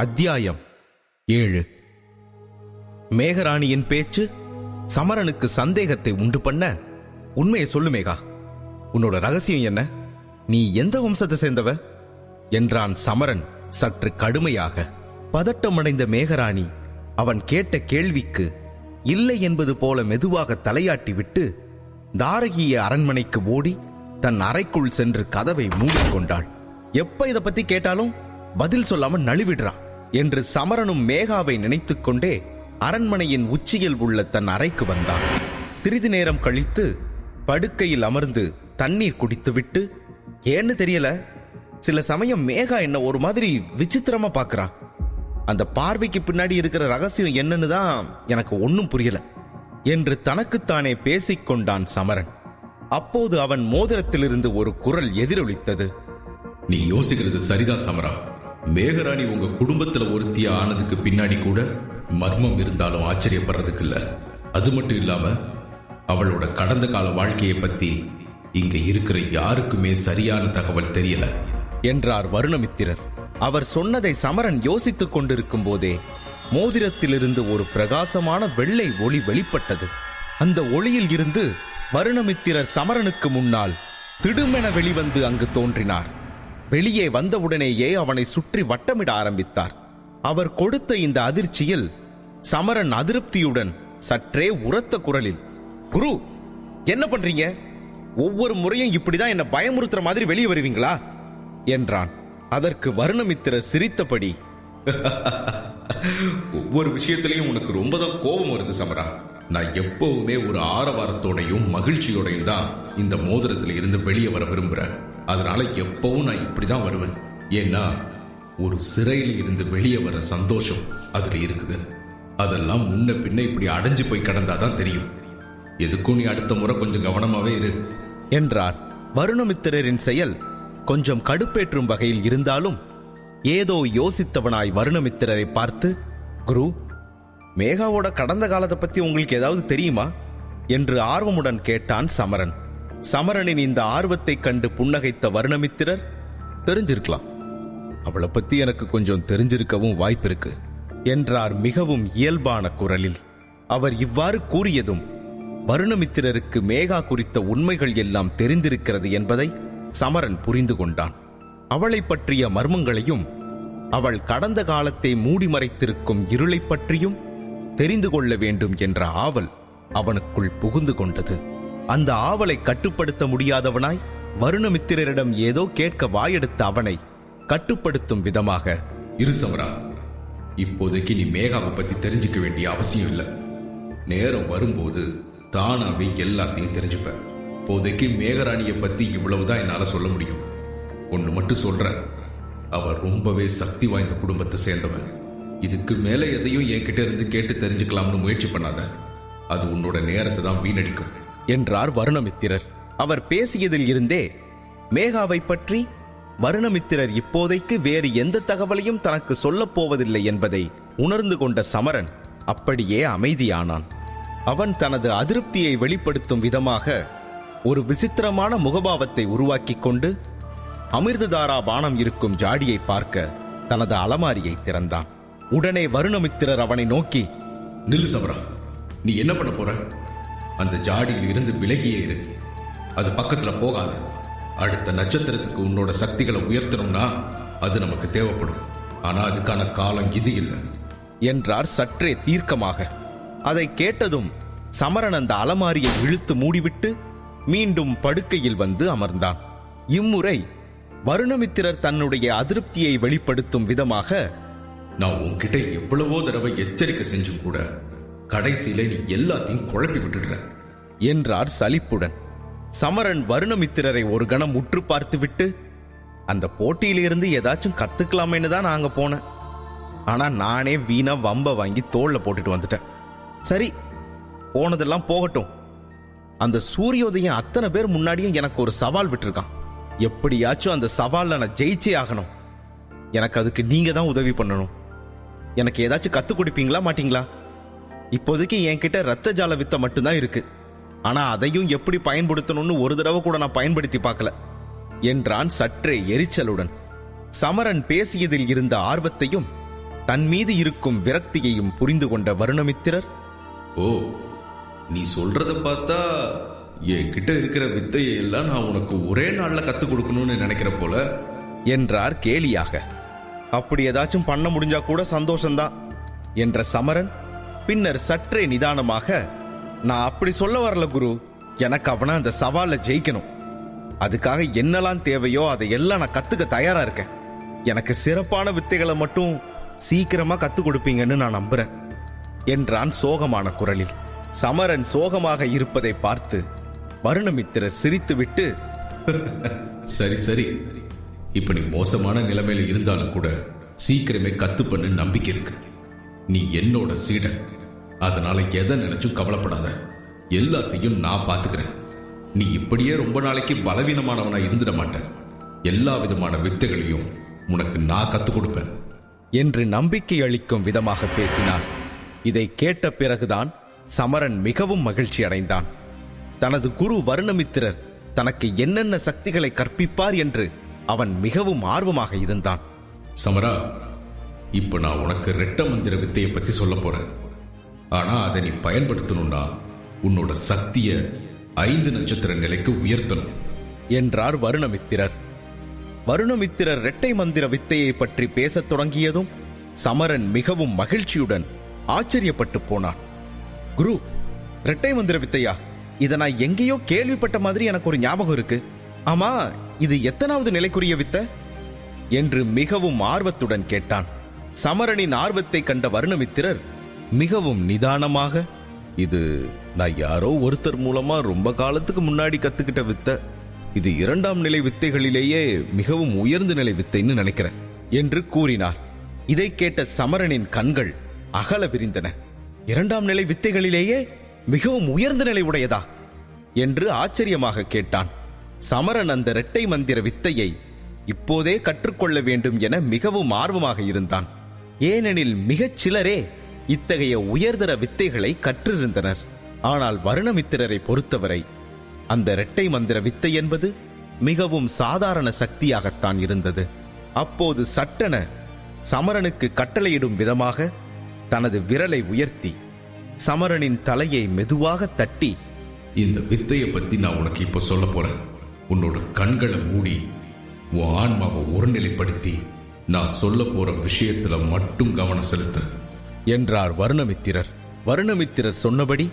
அத்தியாயம் ஏழு. மேகராணியின் பேச்சு சமரனுக்கு சந்தேகத்தை உண்டு பண்ண உண்மையை சொல்லு மேகா. உன்னோட ரகசியம் என்ன? நீ எந்த வம்சத்தை சேர்ந்தவ? என்றான் சமரன் சற்று கடுமையாக. பதட்டமடைந்த மேகராணி அவன் கேட்ட கேள்விக்கு இல்லை என்பது போல மெதுவாக தலையாட்டி விட்டு தாரகிய அரண்மனைக்கு ஓடி தன் அறைக்குள் சென்று கதவை மூடிக்கொண்டாள். எப்ப இத பத்தி கேட்டாலும் பதில் சொல்லாம நழுவிடுறான் என்று சமரனும் மேகாவை நினைத்துக் கொண்டே அரண்மனையின் உச்சியில் உள்ள தன் அறைக்கு வந்தான். சிறிது நேரம் கழித்து படுக்கையில் அமர்ந்து தண்ணீர் குடித்துவிட்டு ஏன்னு தெரியல சில சமயம் மேகா என்ன ஒரு மாதிரி விசித்திரமா பார்க்கறா. அந்த பார்வைக்கு பின்னாடி இருக்கிற ரகசியம் என்னன்னு தான் எனக்கு ஒன்னும் புரியல என்று தனக்குத்தானே பேசிக் கொண்டான் சமரன். அப்போது அவன் மோதிரத்திலிருந்து ஒரு குரல் எதிரொலித்தது. நீ யோசிக்கிறது சரிதான் சமரா. மேகராணி உங்க குடும்பத்துல ஒருத்தியா ஆனதுக்கு பின்னாடி கூட மர்மம் இருந்தாலும் ஆச்சரியப்படுறதுக்கு இல்ல அது மட்டும் இல்லாம அவளோட கடந்த கால வாழ்க்கையை பத்தி இங்க இருக்கிற யாருக்குமே சரியான தகவல் தெரியல என்றார் வருணமித்திரர். அவர் சொன்னதை சமரன் யோசித்துக் கொண்டிருக்கும் போதே மோதிரத்திலிருந்து ஒரு பிரகாசமான வெள்ளை ஒளி வெளிப்பட்டது. அந்த ஒளியில் இருந்து வருணமித்திரர் சமரனுக்கு முன்னால் திடுமென வெளிவந்து அங்கு தோன்றினார். வெளியே வந்தவுடனேயே அவனை சுற்றி வட்டமிட ஆரம்பித்தார். அவர் கொடுத்த இந்த அதிர்ச்சியில் சமரன் அதிருப்தியுடன் சற்றே உரத்த குரலில் குரு என்ன பண்றீங்க? ஒவ்வொரு முறையும் இப்படிதான் என்ன பயமுறுத்துற மாதிரி வெளியே வருவீங்களா? என்றான். அதற்கு வருணமித்திர சிரித்தபடி ஒவ்வொரு விஷயத்திலையும் உனக்கு ரொம்ப தான் கோபம் வருது சமரா. நான் எப்பவுமே ஒரு ஆரவாரத்தோடையும் மகிழ்ச்சியோடையும் தான் இந்த மோதிரத்தில் இருந்து வெளியே வர விரும்புறேன். அதனால எப்பவும் நான் இப்படி தான் வருவேன். ஏன்னா ஒரு சிறையில் இருந்து வெளியே வர சந்தோஷம் அதில் இருக்குது. அதெல்லாம் முன்ன பின்ன இப்படி அடைஞ்சு போய் கிடந்தாதான் தெரியும். எதுக்கும் நீ அடுத்த முறை கொஞ்சம் கவனமாவே இரு. என்றார் வருணமித்திரரின் செயல் கொஞ்சம் கடுப்பேற்றும் வகையில் இருந்தாலும் ஏதோ யோசித்தவனாய் வருணமித்திரரை பார்த்து குரு மேகாவோட கடந்த காலத்தை பத்தி உங்களுக்கு ஏதாவது தெரியுமா? என்று ஆர்வமுடன் கேட்டான் சமரன். சமரனின் இந்த ஆர்வத்தைக் கண்டு புன்னகைத்த வருணமித்திரர் தெரிஞ்சிருக்கலாம். அவளை பத்தி எனக்கு கொஞ்சம் தெரிஞ்சிருக்கவும் வாய்ப்பிருக்கு என்றார் மிகவும் இயல்பான குரலில். அவர் இவ்வாறு கூறியதும் வருணமித்திரருக்கு மேகா குறித்த உண்மைகள் எல்லாம் தெரிந்திருக்கிறது என்பதை சமரன் புரிந்து கொண்டான். அவளை பற்றிய மர்மங்களையும் அவள் கடந்த காலத்தை மூடி மறைத்திருக்கும் இருளைப் பற்றியும் தெரிந்து கொள்ள வேண்டும் என்ற ஆவல் அவனுக்குள் புகுந்து கொண்டது. அந்த ஆவலை கட்டுப்படுத்த முடியாதவனாய் வருணமித்திரரிடம் ஏதோ கேட்க வாயெடுத்த அவனை கட்டுப்படுத்தும் விதமாக. இரு சமரா இப்போதைக்கு நீ மேகாவை பத்தி தெரிஞ்சுக்க வேண்டிய அவசியம் இல்லை. நேரம் வரும்போது தானாவே எல்லாத்தையும் தெரிஞ்சுப்ப. இப்போதைக்கு மேகராணியை பத்தி இவ்வளவுதான் என்னால சொல்ல முடியும். ஒன்று மட்டும் சொல்றேன் அவர் ரொம்பவே சக்தி வாய்ந்த குடும்பத்தை சேர்ந்தவர் இதுக்கு மேல எதையும் என்கிட்ட இருந்து கேட்டு தெரிஞ்சுக்கலாம்னு முயற்சி பண்ணாத. அது உன்னோட நேரத்தை தான் வீணடிக்கும். என்றார் வருணமித்திரர். அவர் பேசியதில் இருந்தே மேகாவை பற்றி வருணமித்திரர் இப்போதைக்கு வேறு எந்த தகவலையும் தனக்கு சொல்லப் போவதில்லை என்பதை உணர்ந்து கொண்ட சமரன் அப்படியே அமைதியானான். அவன் தனது அதிருப்தியை வெளிப்படுத்தும் விதமாக ஒரு விசித்திரமான முகபாவத்தை உருவாக்கிக் கொண்டு அமிர்ததாரா பானம் இருக்கும் ஜாடியை பார்க்க தனது அலமாரியை திறந்தான். உடனே வருணமித்திரர் அவனை நோக்கி நில்லு சமரா நீ என்ன பண்ண போற? அந்த ஜாடியில் இருந்து விலகியே இரு. அது பக்கத்துல போகாத. அடுத்த நட்சத்திரத்துக்கு உன்னோட சக்திகளை உயர்த்தணும்னா அது நமக்கு தேவைப்படும். ஆனா அதுக்கான காலம் இது இல்லை. என்றார் சற்றே தீர்க்கமாக. அதை கேட்டதும் சமரன் அந்த அலமாரியை இழுத்து மூடிவிட்டு மீண்டும் படுக்கையில் வந்து அமர்ந்தான். இம்முறை வருணமித்திரர் தன்னுடைய அதிருப்தியை வெளிப்படுத்தும் விதமாக நான் உன்கிட்ட எவ்வளவோ தடவை எச்சரிக்கை செஞ்சும் கூட கடைசியில நீ எல்லாத்தையும் குழப்பி விட்டுடுற. என்றார் சலிப்புடன். சமரன் வருணமித்திரரை ஒரு கணம் உற்று பார்த்துவிட்டு அந்த போட்டியிலிருந்து ஏதாச்சும் கத்துக்கலாமேன்னு தான் நாங்க போனேன். ஆனா நானே வீணா வம்ப வாங்கி தோல்ல போட்டுட்டு வந்துட்டேன். சரி போனதெல்லாம் போகட்டும். அந்த சூரியோதயம் அத்தனை பேர் முன்னாடியும் எனக்கு ஒரு சவால் விட்டுருக்கான். எப்படியாச்சும் அந்த சவாலில் நான் ஜெயிச்சே ஆகணும். எனக்கு அதுக்கு நீங்க தான் உதவி பண்ணணும். எனக்கு ஏதாச்சும் கத்து கொடுப்பீங்களா மாட்டீங்களா? இப்போதைக்கு என்கிட்ட ரத்த ஜால வித்தை மட்டும்தான் இருக்கு. ஆனா அதையும் எப்படி பயன்படுத்தணும்னு ஒரு தடவை கூட நான் பயன்படுத்தி பார்க்கல. என்றான் சற்றே எரிச்சலுடன். சமரன் பேசியதில் இருந்த ஆர்வத்தையும் தன் மீது இருக்கும் விரக்தியையும் புரிந்து கொண்ட வருணமித்திரர் ஓ நீ சொல்றத பார்த்தா என்கிட்ட இருக்கிற வித்தையை எல்லாம் நான் உனக்கு ஒரே நாள்ல கத்துக் கொடுக்கணும்னு நினைக்கிற போல. என்றார் கேலியாக. அப்படி ஏதாச்சும் பண்ண முடிஞ்சா கூட சந்தோஷம்தான் என்ற சமரன் பின்னர் சற்றே நிதானமாக நான் அப்படி சொல்ல வரல குரு. எனக்கு அவனை அந்த சவாலை ஜெயிக்கணும். அதுக்காக என்னெல்லாம் தேவையோ அதை எல்லாம் நான் கத்துக்க தயாரா இருக்கேன். எனக்கு சிறப்பான வித்தைகளை மட்டும் சீக்கிரமா கத்துக் கொடுப்பீங்கன்னு நான் நம்புறேன் என்றான் சோகமான குரலில். சமரன் சோகமாக இருப்பதை பார்த்து வருணமித்திரர் சிரித்துவிட்டு சரி சரி. இப்ப நீ மோசமான நிலைமையில இருந்தாலும் கூட சீக்கிரமே கத்துப்பண்ணு நம்பிக்கை இருக்கு. நீ என்னோட சீடன். அதனால எதை நினைச்சும் கவலைப்படாத. எல்லாத்தையும் நான் பாத்துக்கிறேன். நீ இப்படியே ரொம்ப நாளைக்கு பலவீனமானவனா இருந்துட மாட்டேன். எல்லா விதமான வித்தைகளையும் உனக்கு நான் கத்துக் கொடுப்பேன். என்று நம்பிக்கை அளிக்கும் விதமாக பேசினார் இதை கேட்ட பிறகுதான் சமரன் மிகவும் மகிழ்ச்சி அடைந்தான். தனது குரு வருணமித்திரர் தனக்கு என்னென்ன சக்திகளை கற்பிப்பார் என்று அவன் மிகவும் ஆர்வமாக இருந்தான். சமரா இப்ப நான் உனக்கு ரெட்ட மந்திர வித்தையை பத்தி சொல்ல போறேன். ஆனா அதை நீ பயன்படுத்தணும்னா உன்னோட சக்திய ஐந்து நட்சத்திர நிலைக்கு உயர்த்தணும். என்றார் வருணமித்திரர். வருணமித்திரர் இரட்டை மந்திர வித்தையை பற்றி பேசத் தொடங்கியதும் சமரன் மிகவும் மகிழ்ச்சியுடன் ஆச்சரியப்பட்டு போனான். குரு இரட்டை மந்திர வித்தையா? இதை நான் எங்கேயோ கேள்விப்பட்ட மாதிரி எனக்கு ஒரு ஞாபகம் இருக்கு. ஆமா இது எத்தனாவது நிலைக்குரிய வித்தை? என்று மிகவும் ஆர்வத்துடன் கேட்டான். சமரனின் ஆர்வத்தை கண்ட வருணமித்திரர் மிகவும் நிதானமாக இது நான் யாரோ ஒருத்தர் மூலமா ரொம்ப காலத்துக்கு முன்னாடி கத்துக்கிட்ட வித்தை இது இரண்டாம் நிலை வித்தைகளிலேயே மிகவும் உயர்ந்த நிலை வித்தைன்னு நினைக்கிறேன் என்று கூறினார். இதை கேட்ட சமரனின் கண்கள் அகல விரிந்தன. இரண்டாம் நிலை வித்தைகளிலேயே மிகவும் உயர்ந்த நிலை உடையதா? என்று ஆச்சரியமாக கேட்டான். சமரன் அந்த இரட்டை மந்திர வித்தையை இப்போதே கற்றுக்கொள்ள வேண்டும் என மிகவும் ஆர்வமாக இருந்தான். ஏனெனில் மிகச் சிலரே இத்தகைய உயர்தர வித்தைகளை கற்றிருந்தனர். ஆனால் வருணமித்திரரை பொறுத்தவரை அந்த இரட்டை மந்திர வித்தை என்பது மிகவும் சாதாரண சக்தியாகத்தான் இருந்தது. அப்போது சட்டென சமரனுக்கு கட்டளையிடும் விதமாக தனது விரலை உயர்த்தி சமரனின் தலையை மெதுவாக தட்டி இந்த வித்தையை பத்தி நான் உனக்கு இப்ப சொல்ல போறேன். உன்னோட கண்களை மூடி உன் ஆன்மாவை ஒருநிலைப்படுத்தி நான் சொல்ல போற விஷயத்துல மட்டும் கவனம் செலுத்து. என்றார் வருணமித்திரர். வருணமித்திரர் சொன்னபடி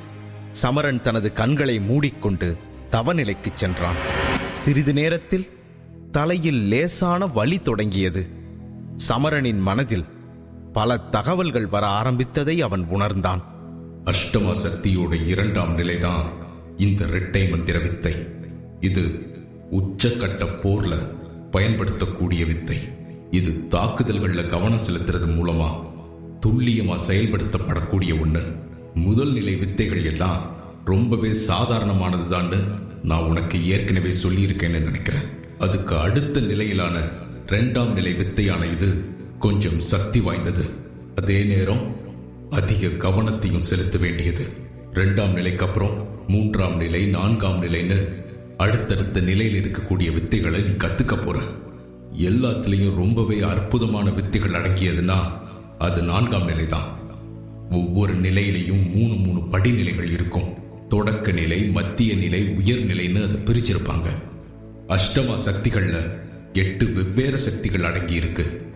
சமரன் தனது கண்களை மூடிக்கொண்டு தவநிலைக்குச் சென்றான். சிறிது நேரத்தில் தலையில் லேசான வலி தொடங்கியது. சமரனின் மனதில் பல தகவல்கள் வர ஆரம்பித்ததை அவன் உணர்ந்தான். அஷ்டம சக்தியோட இரண்டாம் நிலைதான் இந்த இரட்டை மந்திர வித்தை. இது உச்சக்கட்ட போர்ல பயன்படுத்தக்கூடிய வித்தை. இது தாக்குதல்கள்ல கவனம் செலுத்துறது மூலமா துல்லியமாக செயல்படுத்தப்படக்கூடிய ஒன்று முதல் நிலை வித்தைகள் எல்லாம் ரொம்பவே சாதாரணமானதுதான்னு நான் உனக்கு ஏற்கனவே சொல்லியிருக்கேன்னு நினைக்கிறேன். அதுக்கு அடுத்த நிலையிலான ரெண்டாம் நிலை வித்தையான இது கொஞ்சம் சக்தி வாய்ந்தது. அதே நேரம் அதிக கவனத்தையும் செலுத்த வேண்டியது. ரெண்டாம் நிலைக்கு அப்புறம் மூன்றாம் நிலை நான்காம் நிலைன்னு அடுத்தடுத்த நிலையில் இருக்கக்கூடிய வித்தைகளை நீ கத்துக்க போற. எல்லாத்துலேயும் ரொம்பவே அற்புதமான வித்தைகள் அடங்கியதுன்னா அது நான்காம் நிலை தான் ஒவ்வொரு நிலையிலையும் மூணு மூணு படிநிலைகள் இருக்கும். தொடக்க நிலை மத்திய நிலை உயர்நிலைன்னு அதை பிரிச்சிருப்பாங்க. அஷ்டமா சக்திகள்ல எட்டு வெவ்வேறு சக்திகள் அடங்கி இருக்கு.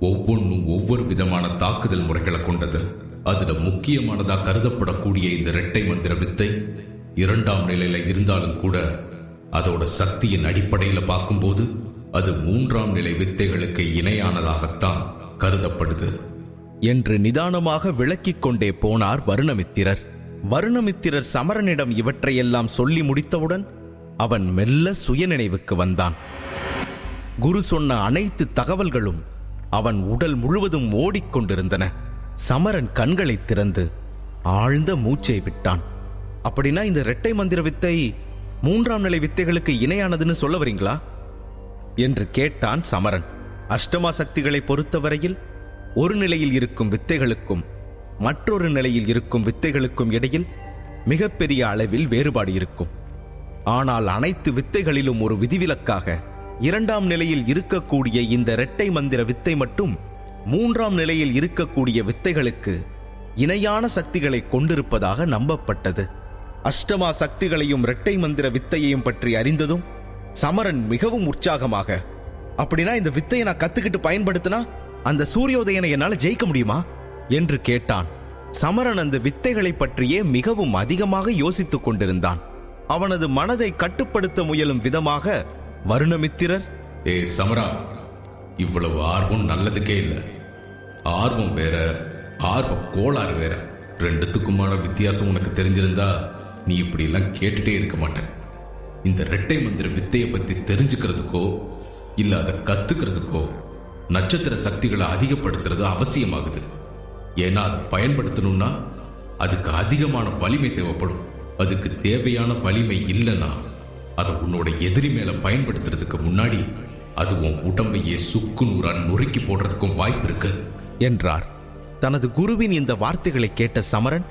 ஒவ்வொன்றும் ஒவ்வொரு விதமான தாக்குதல் முறைகளை கொண்டது. அதுல முக்கியமானதா கருதப்படக்கூடிய இந்த இரட்டை மந்திர வித்தை இரண்டாம் நிலையில இருந்தாலும் கூட அதோட சக்தியின் அடிப்படையில பார்க்கும்போது அது மூன்றாம் நிலை வித்தைகளுக்கு இணையானதாகத்தான் கருதப்படுது. என்று நிதானமாக விளக்கிக் கொண்டே போனார் வருணமித்திரர். வருணமித்திரர் சமரனிடம் இவற்றையெல்லாம் சொல்லி முடித்தவுடன் அவன் மெல்ல சுயநினைவுக்கு வந்தான். குரு சொன்ன அனைத்து தகவல்களும் அவன் உடல் முழுவதும் ஓடிக்கொண்டிருந்தன சமரன் கண்களை திறந்து ஆழ்ந்த மூச்சை விட்டான். அப்படின்னா இந்த இரட்டை மந்திர வித்தை மூன்றாம் நிலை வித்தைகளுக்கு இணையானதுன்னு சொல்ல வரீங்களா? என்று கேட்டான் சமரன். அஷ்டமா சக்திகளை பொறுத்தவரையில் ஒரு நிலையில் இருக்கும் வித்தைகளுக்கும் மற்றொரு நிலையில் இருக்கும் வித்தைகளுக்கும் இடையில் மிகப்பெரிய அளவில் வேறுபாடு இருக்கும். ஆனால் அனைத்து வித்தைகளிலும் ஒரு விதிவிலக்காக இரண்டாம் நிலையில் இருக்கக்கூடிய இந்த இரட்டை மந்திர வித்தை மட்டும் மூன்றாம் நிலையில் இருக்கக்கூடிய வித்தைகளுக்கு இணையான சக்திகளை கொண்டிருப்பதாக நம்பப்பட்டது. அஷ்டமா சக்திகளையும் இரட்டை மந்திர வித்தையையும் பற்றி அறிந்ததும் சமரன் மிகவும் உற்சாகமாக அப்படின்னா இந்த வித்தையை நான் கத்துக்கிட்டு பயன்படுத்தினா அந்த சூரியோதயனை என்னால் ஜெயிக்க முடியுமா? என்று கேட்டான். சமரன் அந்த வித்தைகளை பற்றியே மிகவும் அதிகமாக யோசித்துக் கொண்டிருந்தான். அவனது மனதை கட்டுப்படுத்த முயலும் விதமாக வருணமித்திரர். ஏ சமரா இவ்வளவு ஆர்வம் நல்லதுக்கே இல்லை. ஆர்வம் வேற ஆர்வ கோளாறு வேற. ரெண்டுத்துக்குமான வித்தியாசம் உனக்கு தெரிஞ்சிருந்தா நீ இப்படி எல்லாம் கேட்டுட்டே இருக்க மாட்டேன். இந்த ரெட்டை மந்திர வித்தையை பத்தி தெரிஞ்சுக்கிறதுக்கோ இல்ல அதை கத்துக்கிறதுக்கோ நட்சத்திர சக்திகளை அதிகப்படுத்துறது அவசியமாகுது. ஏன்னா அதை பயன்படுத்தணும்னா அதுக்கு அதிகமான வலிமை தேவைப்படும். அதுக்கு தேவையான வலிமை இல்லைன்னா அதை உன்னோட எதிரி மேல பயன்படுத்துறதுக்கு முன்னாடி அது உன் உடம்பையே சுக்கு நூறா நொறுக்கி போடுறதுக்கும் வாய்ப்பு இருக்கு. என்றார். தனது குருவின் இந்த வார்த்தைகளை கேட்ட சமரன்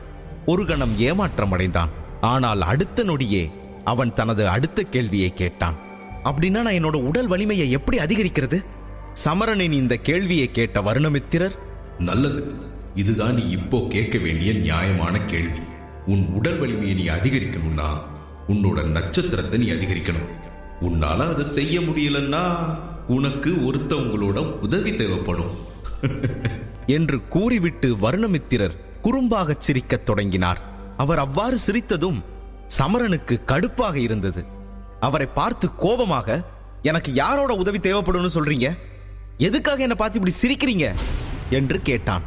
ஒரு கணம் ஏமாற்றம் அடைந்தான் ஆனால் அடுத்த நொடியே அவன் தனது அடுத்த கேள்வியை கேட்டான். அப்படின்னா நான் என்னோட உடல் வலிமையை எப்படி அதிகரிக்கிறது? சமரனின் இந்த கேள்வியை கேட்ட வருணமித்திரர்? நல்லது. இதுதான் நீ இப்போ கேட்க வேண்டிய நியாயமான கேள்வி. உன் உடல் வலிமையை நீ அதிகரிக்கணும்னா உன்னோட நட்சத்திரத்தை நீ அதிகரிக்கணும். உன்னால அதை செய்ய முடியலன்னா உனக்கு ஒருத்தவங்களோட உதவி தேவைப்படும். என்று கூறிவிட்டு வருணமித்திரர் குறும்பாகச் சிரிக்கத் தொடங்கினார். அவர் அவ்வாறு சிரித்ததும் சமரனுக்கு கடுப்பாக இருந்தது. அவரை பார்த்து கோபமாக எனக்கு யாரோட உதவி தேவைப்படும்னு சொல்றீங்க? எதுக்காக என்ன பார்த்து இப்படி சிரிக்கிறீங்க? என்று கேட்டான்.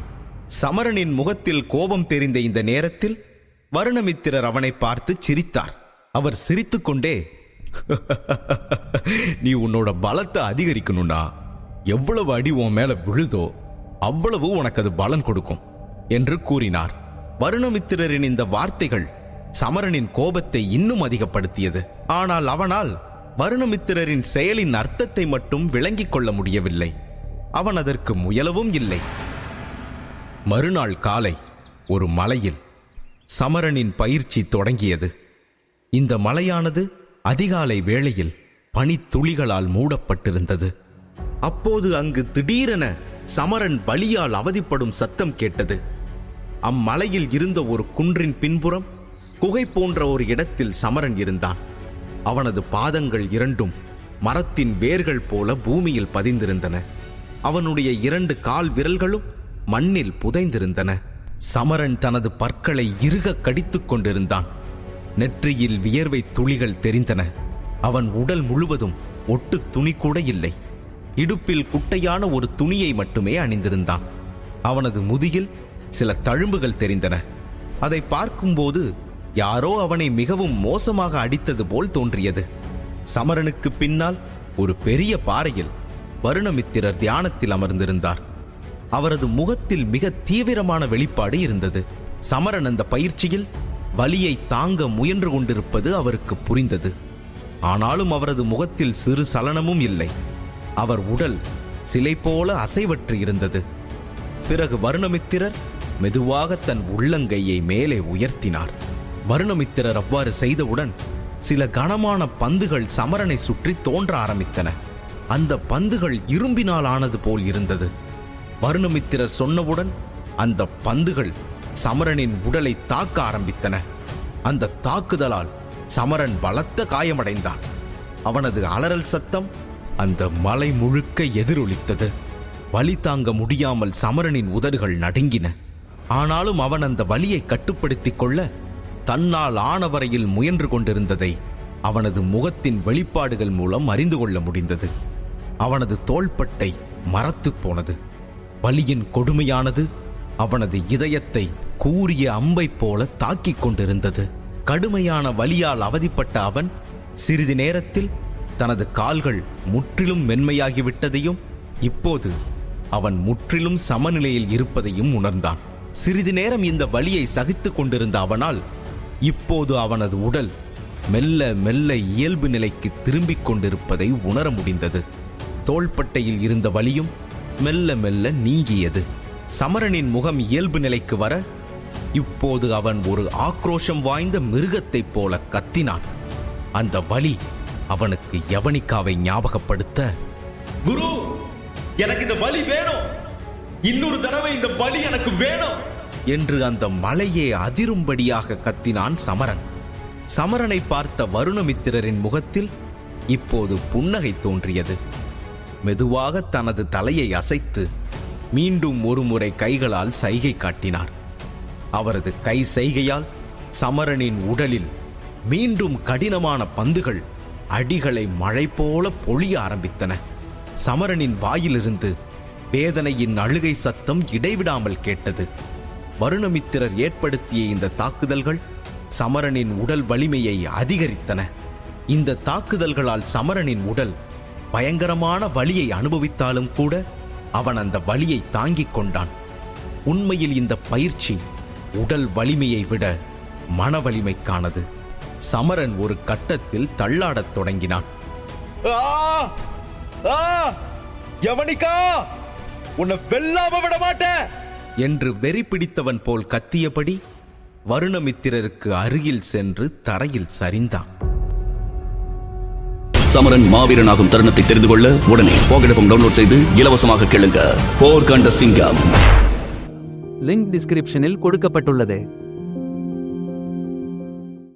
சமரனின் முகத்தில் கோபம் தெரிந்த இந்த நேரத்தில் வருணமித்திரர் அவனை பார்த்து சிரித்தார். அவர் சிரித்துக்கொண்டே நீ உன்னோட பலத்தை அதிகரிக்கணும்னா எவ்வளவு அடி உன் மேல விழுதோ அவ்வளவு உனக்கு அது பலன் கொடுக்கும் என்று கூறினார். வருணமித்திரரின் இந்த வார்த்தைகள் சமரனின் கோபத்தை இன்னும் அதிகப்படுத்தியது. ஆனால் அவனால் வருணமித்திரரின் செயலின் அர்த்தத்தை மட்டும் விளங்கிக் கொள்ள முடியவில்லை. அவன் அதற்கு முயலவும் இல்லை. மறுநாள் காலை ஒரு மலையில் சமரனின் பயிற்சி தொடங்கியது. இந்த மலையானது அதிகாலை வேளையில் பனித்துளிகளால் மூடப்பட்டிருந்தது. அப்போது அங்கு திடீரென சமரன் வலியால் அவதிப்படும் சத்தம் கேட்டது. அம்மலையில் இருந்த ஒரு குன்றின் பின்புறம் குகை போன்ற ஒரு இடத்தில் சமரன் இருந்தான். அவனது பாதங்கள் இரண்டும் மரத்தின் வேர்கள் போல பூமியில் பதிந்திருந்தன. அவனுடைய இரண்டு கால் விரல்களும் மண்ணில் புதைந்திருந்தன. சமரன் தனது பற்களை இறுக கடித்துக் கொண்டிருந்தான். நெற்றியில் வியர்வை துளிகள் தெரிந்தன. அவன் உடல் முழுவதும் ஒட்டு துணி கூட இல்லை. இடுப்பில் குட்டையான ஒரு துணியை மட்டுமே அணிந்திருந்தான். அவனது முதுகில் சில தழும்புகள் தெரிந்தன. அதை பார்க்கும்போது யாரோ அவனை மிகவும் மோசமாக அடித்தது போல் தோன்றியது. சமரனுக்கு பின்னால் ஒரு பெரிய பாறையில் வருணமித்திரர் தியானத்தில் அமர்ந்திருந்தார். அவரது முகத்தில் மிக தீவிரமான வெளிப்பாடு இருந்தது. சமரன் அந்த பயிற்சியில் வலியை தாங்க முயன்று கொண்டிருப்பது அவருக்கு புரிந்தது. ஆனாலும் அவரது முகத்தில் சிறு சலனமும் இல்லை. அவர் உடல் சிலை போல அசைவற்று இருந்தது. பிறகு வருணமித்திரர் மெதுவாக தன் உள்ளங்கையை மேலே உயர்த்தினார். வருணமித்திரர் அவ்வாறு செய்தவுடன் சில கனமான பந்துகள் சமரனை சுற்றி தோன்ற ஆரம்பித்தன. அந்த பந்துகள் இரும்பினால் ஆனது போல் இருந்தது. வருணமித்திரர் சொன்னவுடன் அந்த பந்துகள் சமரனின் உடலை தாக்க ஆரம்பித்தன. அந்த தாக்குதலால் சமரன் பலத்த காயமடைந்தான். அவனது அலறல் சத்தம் அந்த மலை முழுக்க எதிரொலித்தது. வலி தாங்க முடியாமல் சமரனின் உதடுகள் நடுங்கின. ஆனாலும் அவன் அந்த வலியை கட்டுப்படுத்திக் கொள்ள தன்னால் ஆனவரையில் முயன்று கொண்டிருந்ததை அவனது முகத்தின் வெளிப்பாடுகள் மூலம் அறிந்து கொள்ள முடிந்தது. அவனது தோள்பட்டை மரத்து போனது. வலியின் கொடுமையானது அவனது இதயத்தை கூறிய அம்பை போல தாக்கிக் கொண்டிருந்தது. கடுமையான வலியால் அவதிப்பட்ட அவன் சிறிது நேரத்தில் தனது கால்கள் முற்றிலும் மென்மையாகிவிட்டதையும் இப்போது அவன் முற்றிலும் சமநிலையில் இருப்பதையும் உணர்ந்தான். சிறிது நேரம் இந்த வலியை சகித்து கொண்டிருந்த அவனால் இப்போது அவனது உடல் மெல்ல மெல்ல இயல்பு நிலைக்கு திரும்பிக் கொண்டிருப்பதை உணர முடிந்தது. தோள்பட்டையில் இருந்த வலியும் மெல்ல மெல்ல நீங்கியது. சமரனின் முகம் இயல்பு நிலைக்கு வர இப்போது அவன் ஒரு ஆக்ரோஷம் வாய்ந்த மிருகத்தைப் போல கத்தினான். அந்த வலி அவனுக்கு யவனிக்காவை ஞாபகப்படுத்த குரு எனக்கு இந்த வலி வேணும். இன்னொரு தடவை இந்த வலி எனக்கு வேணும். என்று அந்த மலையே அதிரும்படியாக கத்தினான் சமரன். சமரனை பார்த்த வருணமித்திரரின் முகத்தில் இப்போது புன்னகை தோன்றியது. மெதுவாக தனது தலையை அசைத்து மீண்டும் ஒருமுறை கைகளால் சைகை காட்டினார். அவரது கை சைகையால் சமரனின் உடலில் மீண்டும் கடினமான பந்துகள் அடிகளை மழை போல பொழிய ஆரம்பித்தன. சமரனின் வாயிலிருந்து வேதனையின் அழுகை சத்தம் இடைவிடாமல் கேட்டது. வருணமித்திரர் ஏற்படுத்திய இந்த தாக்குதல்கள் சமரனின் உடல் வலிமையை அதிகரித்தன. இந்த தாக்குதல்களால் சமரனின் உடல் பயங்கரமான வலியை அனுபவித்தாலும் கூட அவன் அந்த வலியை தாங்கிக் கொண்டான். உண்மையில் இந்த பயிற்சி உடல் வலிமையை விட மன வலிமைக்கானது. சமரன் ஒரு கட்டத்தில் தள்ளாடத் தொடங்கினான். எவனிக்கா உன்னை வெல்லாம விட மாட்டேன்! என்று வெறி பிடித்தவன் போல் கத்தியபடி வருணமித்திரருக்கு அருகில் சென்று தரையில் சரிந்தான். சமரன் மாவீரனாகும் தருணத்தை தெரிந்து கொள்ள உடனே போகடஃபம் டவுன்லோட் செய்து இலவசமாக கேளுங்க. போர் கண்ட சிங்கம். லிங்க் டிஸ்கிரிப்ஷனில் கொடுக்கப்பட்டுள்ளது.